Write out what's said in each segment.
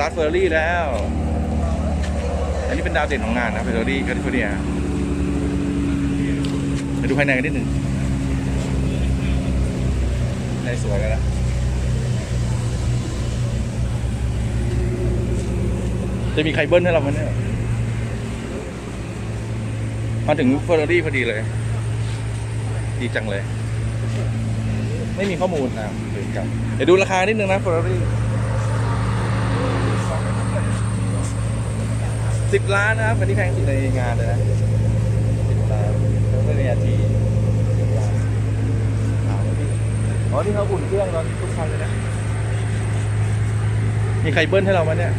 ตาร์ทเฟอร์รี่แล้ว อันนี้เป็นดาวเด่นของงานนะเฟอร์รี่แคลิฟอร์เนียไปดูภายในกันนิดหนึ่งในสวยกันแล้วจะมีใครเบิ้ลให้เราไหมเนี่ย มาถึงเฟอร์รี่พอดีเลย ดีจังเลย ไม่มีข้อมูลนะเดี๋ยวกันเดี๋ยวดูราคานิดนึงนะเฟอร์รี่ สิบล้านนะครับอันนี้แพงสุดในงานเลยนะสิบล้านแล้วก็เรียทีสิบล้านถามพี่อ๋อที่เขาอุ่นเครื่องตอนทุกคันเลยนะมีใครเบิ้ลให้เราไหมเนี่ย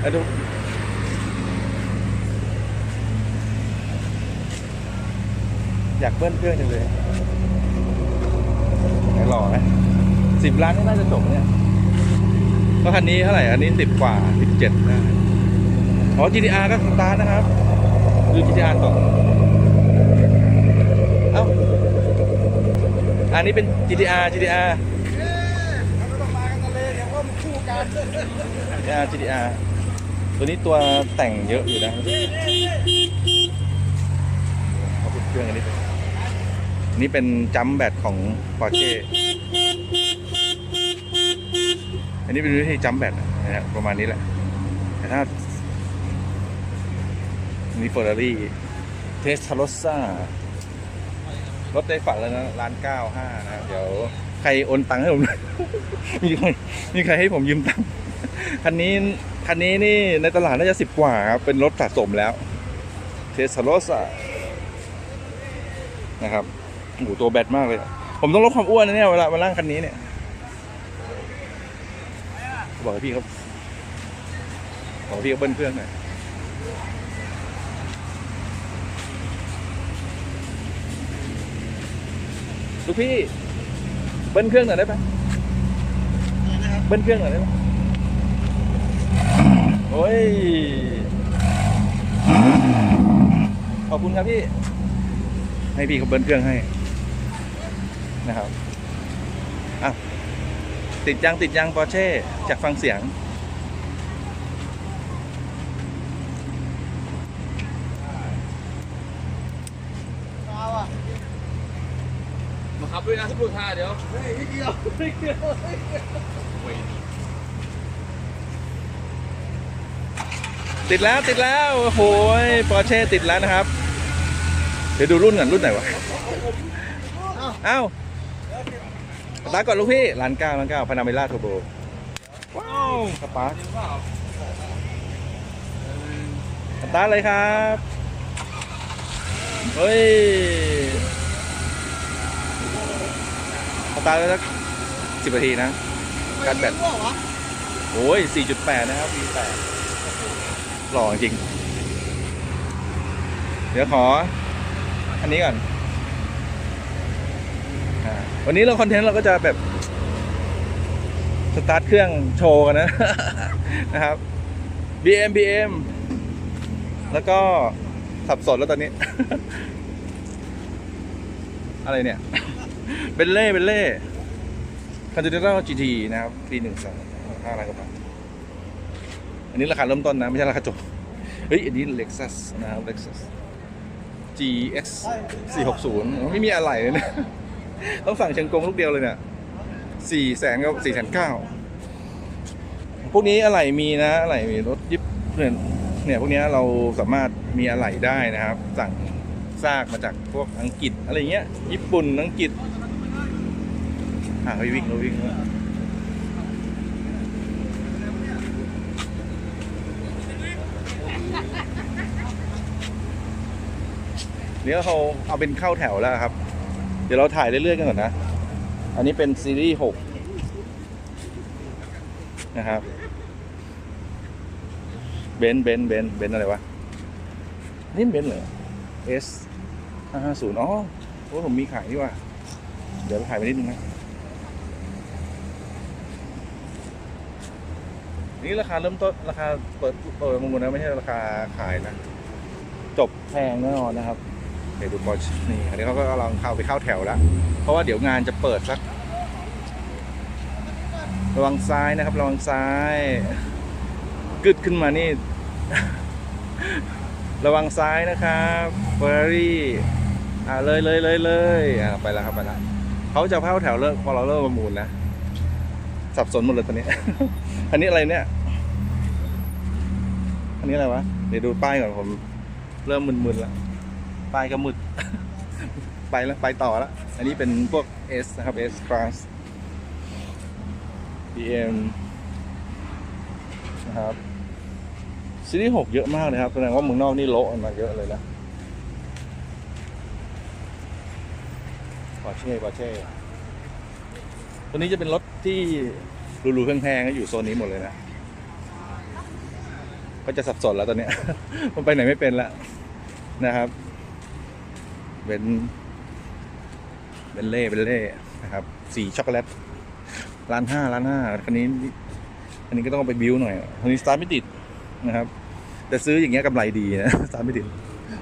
เอาดูอยากเบิ้ลเครื่องจังเลยไหนหล่อไหมสิบล้านนี่น่าจะจบเนี่ยเพราะคันนี้เท่าไหร่ อันนี้สิบกว่าสิบเจ็ดนะ อ๋อ GTR ก็สตาร์ทนะครับ ดู GTR ต่อ เอ้า อันนี้เป็น GTR GTR GTR GTR ตัวนี้ตัวแต่งเยอะอยู่นะเขาปิดเครื่องอันนี้เป็นอันนี้เป็นจัมแบตของ Porsche อันนี้เป็นวิธีจัมแบตนะฮะประมาณนี้แหละ แต่ถ้า อันนี้ Ferrari Testarossa รถได้ฝันแล้วนะล้านเก้าห้านะ เดี๋ยวใครโอนตังค์ให้ผม มีใครมีใครให้ผมยืมตังค์คันนี้คันนี้นี่ในตลาดน่าจะสิบกว่าครับ เป็นรถสะสมแล้วเทสโ o สอะนะครับโอ้โหตัวแบตมากเลย ผมต้องลดความอ้วนนะเนี่ยเวลามานั่งคันนี้เนี่ยบอกพี่ครับบอกพี่เขาเบิ้ลเครื่องหน่อย ลูกพี่ เบิ้ลเครื่องหน่อยได้ไหมเบิ้ลเครื่องหน่อยได้ไหมโอ้ย ขอบคุณครับพี่ ให้พี่เขาเบิ้ลเครื่องให้ นะครับอะติดยังติดยังปอร์เช่จากฟังเสียง ขับด้วยนะทุกคนค่ะเดี๋ยวติดแล้วติดแล้วโอ้โหปอร์เช่ติดแล้วนะครับ เดี๋ยวดูรุ่นก่อนรุ่นไหนวะเอ้าสตาร์ก่อนลูกพี่ล้านเก้าล้านเก้าพานาเมล่าโทโบว้าวสปาร์คสตาร์เลยครับ เฮ้ย ตาร์ทแล้วสักสิบนาทีนะ การแบต โอ้ย 4.8 นะครับ V8 หล่อจริง เดี๋ยวขอ อันนี้ก่อนอาวันนี้เราคอนเทนต์เราก็จะแบบ สตาร์ทเครื่องโชว์กันนะ นะครับ BM BM แล้วก็สับสนแล้วตอนนี้ อะไรเนี่ย เบนเล่เบนเล่คอนติเนนตัลจีทีนะครับปีหนึ่งสองห้าล้านกว่าบาทอันนี้ราคาเริ่มต้นนะ ไม่ใช่ราคาจบ เฮ้ย อันนี้ Lexus นะครับ Lexus GX 460 ไม่มีอะไรเลยนี่ยต้องสั่งเชียงกงลูกเดียวเลยเนี่ยสี่แสนกับสี่แสนเก้าพวกนี้อะไรมีนะอะไรมีรถยิบเนี่ยพวกนี้เราสามารถมีอะไรได้นะครับ สั่ง ซากมาจากพวกอังกฤษอะไรเงี้ย ญี่ปุ่นอังกฤษอ่าเฮ้ยวิ่งแล้ววิ่งแล้วเดี๋ยวเขาเอาเป็นเข้าแถวแล้วครับ เดี๋ยวเราถ่ายเรื่อยๆกันก่อนนะ อันนี้เป็นซีรีส์หกนะครับเบนเบนเบนเบนอะไรวะนี่เบนเหรอ S ห้าห้าศูนย์อ๋อโอ้ผมมีขายนี่ว่ะเดี๋ยวถ่ายไปนิดนึงนะนี่ราคาเริ่มต้นราคาเปิดเปิดประมูลนะไม่ใช่ราคาขายนะ จบแพงแน่นอนนะครับเดี๋ยวดูบอชนี่อันนี้เขาก็กำลังเข้าไปเข้าแถวแล้ว เพราะว่าเดี๋ยวงานจะเปิดสักระวังซ้ายนะครับระวังซ้ายกึดขึ้นมานี่ ระวังซ้ายนะครับเฟอร์รี่ อ่าเลยเลยเลยเลยอ่าไปแล้วครับไปแล้วเขาจะเข้าแถวเลิกพอเราเริ่มประมูลนะสับสนหมดเลยตอนนี้ อันนี้อะไรเนี่ย อันนี้อะไรวะ เดี๋ยวดูป้ายก่อนผม เริ่มมึนๆแล้ว ป้ายก็มึด ไปแล้วไปต่อแล้ว อันนี้เป็นพวก S นะครับ S class BM นะครับซีรีส์หกเยอะมากเลยครับ แสดงว่าเมืองนอกนี่โละมาเยอะเลยนะ อเช่ปอเช่ตัวนี้จะเป็นรถที่หรูๆแพงๆก็อยู่โซนนี้หมดเลยนะ ก็จะสับสนแล้วตอนนี้ มันไปไหนไม่เป็นแล้วนะครับเป็นเป็นเล่เป็นเล่นะครับ สีช็อกโกแลตร้านห้าร้านห้าคันนี้อันนี้ก็ต้องไปบิ้วหน่อยคันนี้สตาร์ทไม่ติดนะครับ แต่ซื้ออย่างเงี้ยกำไรดีนะสตาร์ทไม่ติด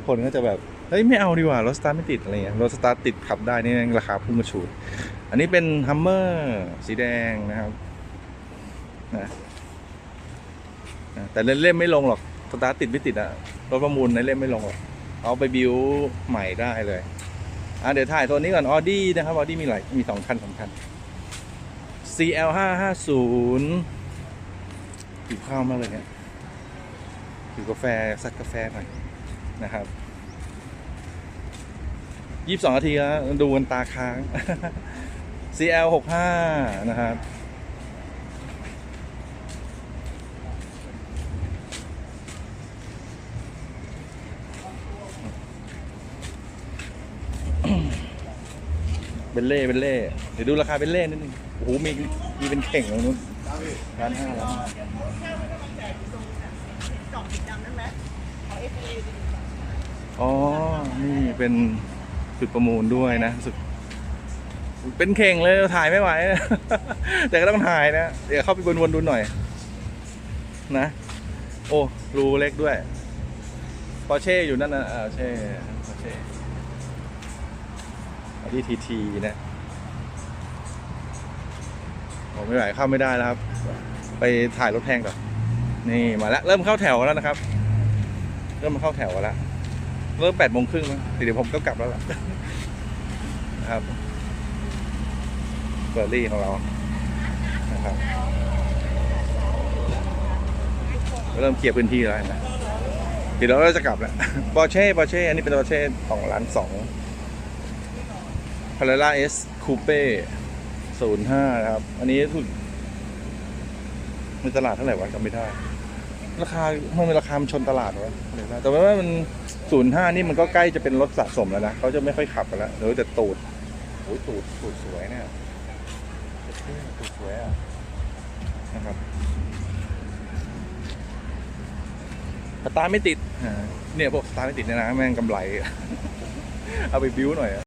คนก็จะแบบ เฮ้ยไม่เอาดีกว่ารถสตาร์ทไม่ติดอะไรเงี้ยรถสตาร์ทติดขับได้นี่ราคาพุ่งกระฉูด อันนี้เป็นฮัมเมอร์สีแดงนะครับนะแต่เล่นๆไม่ลงหรอกสตาร์ทติดไม่ติดอะรถประมูลในเล่นไม่ลงหรอกเอาไปบิวใหม่ได้เลยอะเดี๋ยวถ่ายตัวนี้ก่อนออดี้นะครับออดี้มีหลายมีสองคันสำคัญ CL 5 5 0ผิวข้าวมากเลยเนี่ยผิวกาแฟซัดกาแฟหน่อยนะครับ ยี่สิบสองนาทีแล้วดูกันตาค้าง CL 6 5นะครับเบลเล่เบลเล่เดี๋ยวดูราคาเบลเล่นิดนึงโอ้โหมีมีเป็นเข่งตรงนู้นร้านห้าร้านห้าอ๋อ นี่เป็น จุดประมูลด้วยนะสึกเป็นเข่งเลยถ่ายไม่ไหว แต่ก็ต้องถ่ายนะ เดี๋ยวเข้าไปวนๆดูหน่อย นะ โอ้รูเล็กด้วยปอเช่อยู่นั่นนะอ่าเช่ปอร์เช่ที่ทีทีนะผมไม่ไหวเข้าไม่ได้แล้วครับ ไปถ่ายรถแพงก่อนนี่มาแล้วเริ่มเข้าแถวแล้วนะครับ เริ่มมาเข้าแถวแล้ว เริ่มแปดโมงครึ่งแล้วเดี๋ยวผมก็กลับแล้วล่ะนะครับเบอร์รี่ของเรานะครับ เริ่มเคลียร์พื้นที่แล้วนะเดี๋ยวเราจะกลับแล้วปอร์เช่ปอร์เช่อันนี้เป็นปอร์เช่สองล้านสองพาราล่าเอสคูเป้ศูนย์ห้านะครับ อันนี้ถูกในตลาดเท่าไหร่วะจำไม่ได้ ราคามันเป็นราคามันชนตลาดวะเดี๋ยวนะแต่ว่ามันศูนย์ห้านี่มันก็ใกล้จะเป็นรถสะสมแล้วนะเขาจะไม่ค่อยขับกันแล้วเดี๋ยวแต่ตูดโอ้ยตูดตูดสวยเนี่ยตูดสวยอะนะครับสตาร์ทไม่ติดอ่าเนี่ยพวกสตาร์ทไม่ติดเนี่ยนะแม่งกำไร เอาไปบิ้วหน่อยอะ